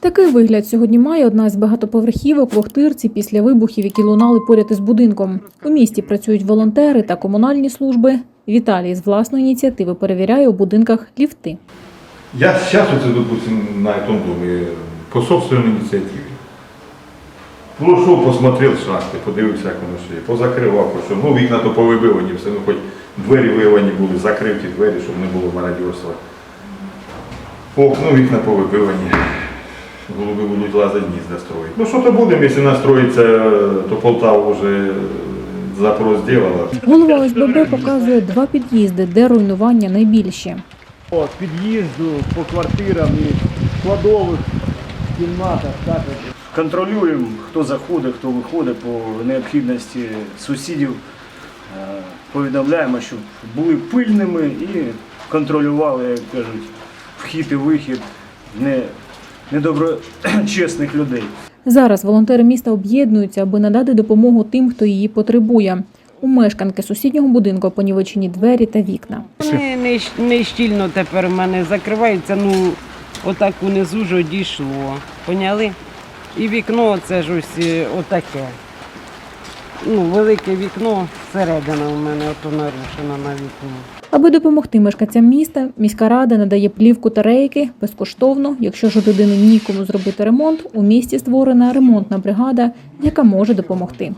Такий вигляд сьогодні має одна з багатоповерхівок в Охтирці після вибухів, які лунали поряд із будинком. У місті працюють волонтери та комунальні служби. Віталій з власної ініціативи перевіряє у будинках ліфти. Я сейчас, вот, допустим, на этом доме по собственной инициативе. Пройшов, посмотрел шахти, подивився, як воно ще є, позакривав, що ну вікна то повибивані, все, ну хоч двері вивані були, закрив ті двері, щоб не було мародерства. Окна, вікна повибивані. Голуби будуть лазити гнізда строїти. Ну що то будемо, якщо настроїться, то Полтава вже запрос зробила. Голова ОСББ показує два під'їзди, де руйнування найбільші. По під'їзду, по квартирам і складових кімнатах також. Контролюємо, хто заходить, хто виходить по необхідності сусідів. Е, Повідомляємо, щоб були пильними і контролювали, як кажуть, вхід і вихід не, недоброчесних людей. Зараз волонтери міста об'єднуються, аби надати допомогу тим, хто її потребує. У мешканки сусіднього будинку понівечені двері та вікна. Не, не, не щільно тепер в мене закривається, ну отак унизу ж одійшло. Поняли? І вікно це ж ось е, отаке. Ну, велике вікно, середина у мене ото нарушена на вікно. Аби допомогти мешканцям міста, міська рада надає плівку та рейки безкоштовно. Якщо ж у людини нікому зробити ремонт, у місті створена ремонтна бригада, яка може допомогти.